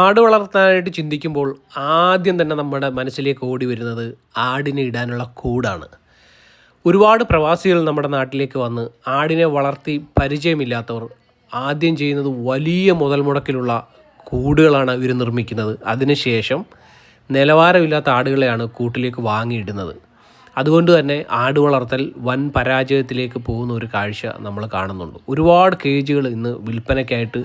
ആട് വളർത്താനായിട്ട് ചിന്തിക്കുമ്പോൾ ആദ്യം തന്നെ നമ്മുടെ മനസ്സിലേക്ക് ഓടി വരുന്നത് ആടിനെ ഇടാനുള്ള കൂടാണ്. ഒരുപാട് പ്രവാസികൾ നമ്മുടെ നാട്ടിലേക്ക് വന്ന് ആടിനെ വളർത്തി പരിചയമില്ലാത്തവർ ആദ്യം ചെയ്യുന്നത് വലിയ മുതൽ മുടക്കിലുള്ള കൂടുകളാണ് ഇവർ നിർമ്മിക്കുന്നത്. അതിനുശേഷം നിലവാരമില്ലാത്ത ആടുകളെയാണ് കൂട്ടിലേക്ക് വാങ്ങിയിടുന്നത്. അതുകൊണ്ട് തന്നെ ആട് വളർത്തൽ വൻ പരാജയത്തിലേക്ക് പോകുന്ന ഒരു കാഴ്ച നമ്മൾ കാണുന്നുണ്ട്. ഒരുപാട് കേജുകൾ ഇന്ന് വിൽപ്പനയ്ക്കായിട്ട്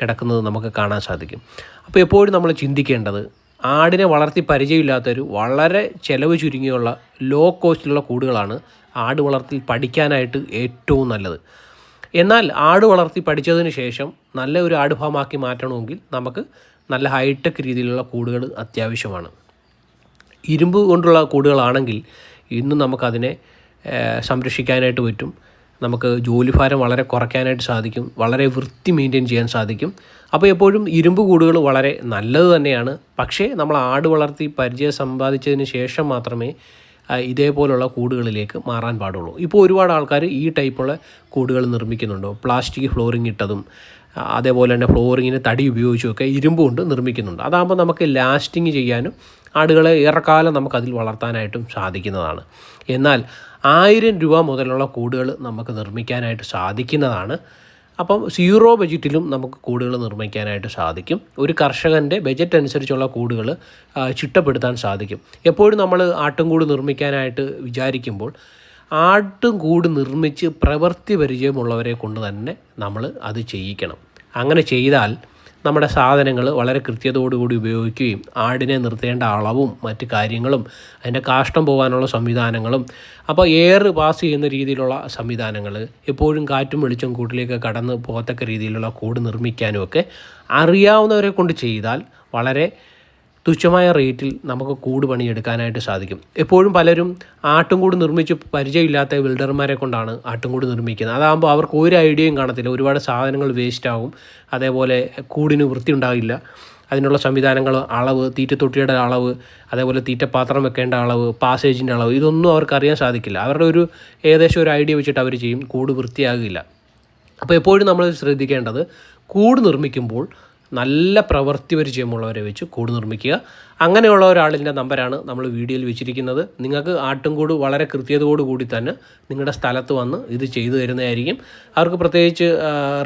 കിടക്കുന്നത് നമുക്ക് കാണാൻ സാധിക്കും. അപ്പോൾ എപ്പോഴും നമ്മൾ ചിന്തിക്കേണ്ടത് ആടിനെ വളർത്തി പരിചയമില്ലാത്തവർ വളരെ ചിലവ് ചുരുങ്ങിയുള്ള ലോ കോസ്റ്റിലുള്ള കൂടുകളാണ് ആട് വളർത്തി പഠിക്കാനായിട്ട് ഏറ്റവും നല്ലത്. എന്നാൽ ആട് വളർത്തി പഠിച്ചതിന് ശേഷം നല്ല ഒരു ആട് ഫാമാക്കി മാറ്റണമെങ്കിൽ നമുക്ക് നല്ല ഹൈടെക് രീതിയിലുള്ള കൂടുകൾ അത്യാവശ്യമാണ്. ഇരുമ്പ് കൊണ്ടുള്ള കൂടുകളാണെങ്കിൽ ഇന്നും നമുക്കതിനെ സംരക്ഷിക്കാനായിട്ട് പറ്റും. നമുക്ക് ജോലിഭാരം വളരെ കുറയ്ക്കാനായിട്ട് സാധിക്കും. വളരെ വൃത്തി മെയിന്റെയിൻ ചെയ്യാൻ സാധിക്കും. അപ്പോൾ എപ്പോഴും ഇരുമ്പ് കൂടുകൾ വളരെ നല്ലത് തന്നെയാണ്. പക്ഷേ നമ്മൾ ആട് വളർത്തി പരിചയം സമ്പാദിച്ചതിന് ശേഷം മാത്രമേ ഇതേപോലുള്ള കൂടുകളിലേക്ക് മാറാൻ പാടുള്ളൂ. ഇപ്പോൾ ഒരുപാട് ആൾക്കാർ ഈ ടൈപ്പുള്ള കൂടുകൾ നിർമ്മിക്കുന്നുണ്ടോ. പ്ലാസ്റ്റിക് ഫ്ലോറിംഗ് ഇട്ടതും അതേപോലെ തന്നെ ഫ്ലോറിങ്ങിന് തടി ഉപയോഗിച്ചുമൊക്കെ ഇരുമ്പ് കൊണ്ട് നിർമ്മിക്കുന്നുണ്ട്. അതാകുമ്പോൾ നമുക്ക് ലാസ്റ്റിങ് ചെയ്യാനും ആടുകളെ ഏറെക്കാലം നമുക്കതിൽ വളർത്താനായിട്ടും സാധിക്കുന്നതാണ്. എന്നാൽ ആയിരം രൂപ മുതലുള്ള കൂടുകൾ നമുക്ക് നിർമ്മിക്കാനായിട്ട് സാധിക്കുന്നതാണ്. അപ്പം സീറോ ബജറ്റിലും നമുക്ക് കൂടുകൾ നിർമ്മിക്കാനായിട്ട് സാധിക്കും. ഒരു കർഷകന്റെ ബജറ്റ് അനുസരിച്ചുള്ള കൂടുകൾ ചിട്ടപ്പെടുത്താൻ സാധിക്കും. എപ്പോഴും നമ്മൾ ആട്ടുംകൂട് നിർമ്മിക്കാനായിട്ട് വിചാരിക്കുമ്പോൾ ആട്ടും കൂട് നിർമ്മിച്ച് പ്രവൃത്തി പരിചയമുള്ളവരെ കൊണ്ട് തന്നെ നമ്മൾ അത് ചെയ്യിക്കണം. അങ്ങനെ ചെയ്താൽ നമ്മുടെ സാധനങ്ങൾ വളരെ കൃത്യതയോടുകൂടി ഉപയോഗിക്കുകയും ആടിനെ നിർത്തേണ്ട അളവും മറ്റ് കാര്യങ്ങളും അതിന്റെ കാഷ്ടം പോകാനുള്ള സംവിധാനങ്ങളും അപ്പോൾ എയർ പാസ് ചെയ്യുന്ന രീതിയിലുള്ള സംവിധാനങ്ങൾ എപ്പോഴും കാറ്റും വെളിച്ചം കൂട്ടിലേക്ക് കടന്ന് പോകത്തക്ക രീതിയിലുള്ള കൂട് നിർമ്മിക്കാനും ഒക്കെ അറിയാവുന്നവരെ കൊണ്ട് ചെയ്താൽ വളരെ തുച്ഛമായ റേറ്റിൽ നമുക്ക് കൂട് പണിയെടുക്കാനായിട്ട് സാധിക്കും. എപ്പോഴും പലരും ആട്ടുംകൂട് നിർമ്മിച്ച് പരിചയമില്ലാത്ത ബിൽഡർമാരെ കൊണ്ടാണ് ആട്ടുംകൂട് നിർമ്മിക്കുന്നത്. അതാകുമ്പോൾ അവർക്ക് ഒരു ഐഡിയയും കാണത്തില്ല. ഒരുപാട് സാധനങ്ങൾ വേസ്റ്റ് ആകും അതേപോലെ കൂടിന് വൃത്തി ഉണ്ടാകില്ല. അതിനുള്ള സംവിധാനങ്ങൾ അളവ് തീറ്റത്തൊട്ടിയുടെ അളവ് അതേപോലെ തീറ്റപാത്രം വെക്കേണ്ട അളവ് പാസേജിന്റെ അളവ് ഇതൊന്നും അവർക്കറിയാൻ സാധിക്കില്ല. അവരുടെ ഒരു ഏകദേശം ഒരു ഐഡിയ വെച്ചിട്ട് അവർ ചെയ്യും. കൂട് വൃത്തിയാകില്ല. അപ്പോൾ എപ്പോഴും നമ്മൾ ശ്രദ്ധിക്കേണ്ടത് കൂട് നിർമ്മിക്കുമ്പോൾ നല്ല പ്രവൃത്തി പരിചയമുള്ളവരെ വെച്ച് കൂട് നിർമ്മിക്കുക. അങ്ങനെയുള്ള ഒരാളിന്റെ നമ്പരാണ് നമ്മൾ വീഡിയോയിൽ വെച്ചിരിക്കുന്നത്. നിങ്ങൾക്ക് ആട്ടുംകൂട് വളരെ കൂടി തന്നെ നിങ്ങളുടെ സ്ഥലത്ത് വന്ന് ഇത് ചെയ്തു തരുന്നതായിരിക്കും. അവർക്ക് പ്രത്യേകിച്ച്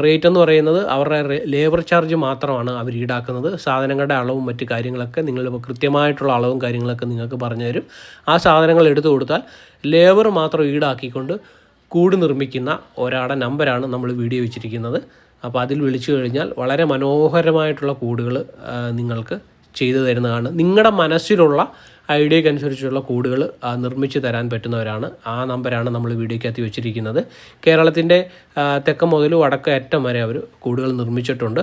റേറ്റ് എന്ന് പറയുന്നത് അവരുടെ ലേബർ ചാർജ് മാത്രമാണ് അവർ ഈടാക്കുന്നത്. സാധനങ്ങളുടെ അളവും മറ്റു കാര്യങ്ങളൊക്കെ നിങ്ങൾ കൃത്യമായിട്ടുള്ള അളവും കാര്യങ്ങളൊക്കെ നിങ്ങൾക്ക് പറഞ്ഞു തരും. ആ സാധനങ്ങൾ എടുത്തു കൊടുത്താൽ ലേബർ മാത്രം ഈടാക്കിക്കൊണ്ട് കൂട് നിർമ്മിക്കുന്ന ഒരാളുടെ നമ്പരാണ് നമ്മൾ വീഡിയോ വെച്ചിരിക്കുന്നത്. അപ്പോൾ അതിൽ വിളിച്ചു കഴിഞ്ഞാൽ വളരെ മനോഹരമായിട്ടുള്ള കൂടുകൾ നിങ്ങൾക്ക് ചെയ്തു തരുന്നതാണ്. നിങ്ങളുടെ മനസ്സിലുള്ള ഐഡിയയ്ക്ക് അനുസരിച്ചുള്ള കൂടുകൾ നിർമ്മിച്ച് തരാൻ പറ്റുന്നവരാണ്. ആ നമ്പരാണ് നമ്മൾ വീഡിയോക്കകത്ത് വെച്ചിരിക്കുന്നത്. കേരളത്തിന്റെ തെക്കം മുതൽ വടക്ക് അറ്റം വരെ അവർ കൂടുകൾ നിർമ്മിച്ചിട്ടുണ്ട്.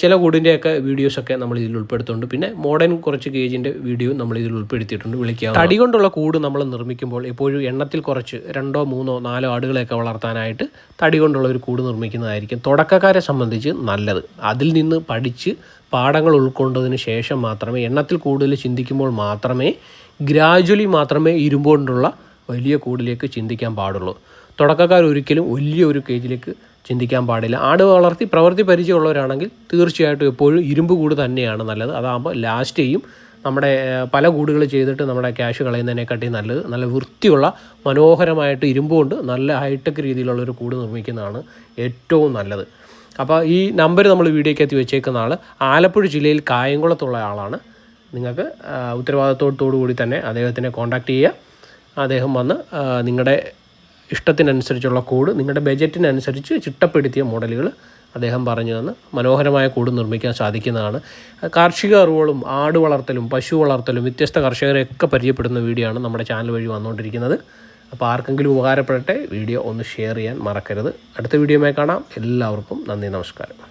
ചില കൂടിന്റെയൊക്കെ വീഡിയോസൊക്കെ നമ്മൾ ഇതിൽ ഉൾപ്പെടുത്തുന്നുണ്ട്. പിന്നെ മോഡേൺ കുറച്ച് ഗേജിന്റെ വീഡിയോ നമ്മൾ ഇതിൽ ഉൾപ്പെടുത്തിയിട്ടുണ്ട്. വിളിക്കുക തടി കൊണ്ടുള്ള കൂട് നമ്മൾ നിർമ്മിക്കുമ്പോൾ എപ്പോഴും എണ്ണത്തിൽ കുറച്ച് രണ്ടോ മൂന്നോ നാലോ ആടുകളെയൊക്കെ വളർത്താനായിട്ട് തടി കൊണ്ടുള്ള ഒരു കൂട് നിർമ്മിക്കുന്നതായിരിക്കും തുടക്കക്കാരെ സംബന്ധിച്ച് നല്ലത്. അതിൽ നിന്ന് പഠിച്ച് പാഠങ്ങൾ ഉൾക്കൊണ്ടതിന് ശേഷം മാത്രമേ എണ്ണത്തിൽ കൂടുതൽ ചിന്തിക്കുമ്പോൾ മാത്രമേ ഗ്രാജ്വലി മാത്രമേ ഇരുമ്പ് കൊണ്ടുള്ള വലിയ കൂടിലേക്ക് ചിന്തിക്കാൻ പാടുള്ളൂ. തുടക്കക്കാർ ഒരിക്കലും വലിയ ഒരു കേജിലേക്ക് ചിന്തിക്കാൻ പാടില്ല. ആട് വളർത്തി പ്രവൃത്തി പരിചയമുള്ളവരാണെങ്കിൽ തീർച്ചയായിട്ടും എപ്പോഴും ഇരുമ്പ് കൂട് തന്നെയാണ് നല്ലത്. അതാകുമ്പോൾ ലാസ്റ്റ് ചെയ്യും നമ്മുടെ പല കൂടുകൾ ചെയ്തിട്ട് നമ്മുടെ ക്യാഷ് കളയുന്നതിനെക്കാട്ടി നല്ലത്. നല്ല വൃത്തിയുള്ള മനോഹരമായിട്ട് ഇരുമ്പ് കൊണ്ട് നല്ല ഹൈടെക് രീതിയിലുള്ള ഒരു കൂട് നിർമ്മിക്കുന്നതാണ് ഏറ്റവും നല്ലത്. അപ്പോൾ ഈ നമ്പർ നമ്മൾ വീഡിയോക്കകത്ത് വെച്ചേക്കുന്ന ആൾ ആലപ്പുഴ ജില്ലയിൽ കായംകുളത്തുള്ള ആളാണ്. നിങ്ങൾക്ക് ഉത്തരവാദിത്തത്തോടു കൂടി തന്നെ അദ്ദേഹത്തിനെ കോൺടാക്റ്റ് ചെയ്യുക. അദ്ദേഹം വന്ന് നിങ്ങളുടെ ഇഷ്ടത്തിനനുസരിച്ചുള്ള കൂട് നിങ്ങളുടെ ബജറ്റിനനുസരിച്ച് ചിട്ടപ്പെടുത്തിയ മോഡലുകൾ അദ്ദേഹം പറഞ്ഞു തന്ന് മനോഹരമായ കൂട് നിർമ്മിക്കാൻ സാധിക്കുന്നതാണ്. കാർഷിക അറിവുകളും ആട് വളർത്തലും പശു വളർത്തലും വ്യത്യസ്ത കർഷകരെയൊക്കെ പരിചയപ്പെടുന്ന വീഡിയോ ആണ് നമ്മുടെ ചാനൽ വഴി വന്നുകൊണ്ടിരിക്കുന്നത്. അപ്പോൾ ആർക്കെങ്കിലും ഉപകാരപ്പെടട്ടെ വീഡിയോ ഒന്ന് ഷെയർ ചെയ്യാൻ മറക്കരുത്. അടുത്ത വീഡിയോമായി കാണാം. എല്ലാവർക്കും നന്ദി നമസ്കാരം.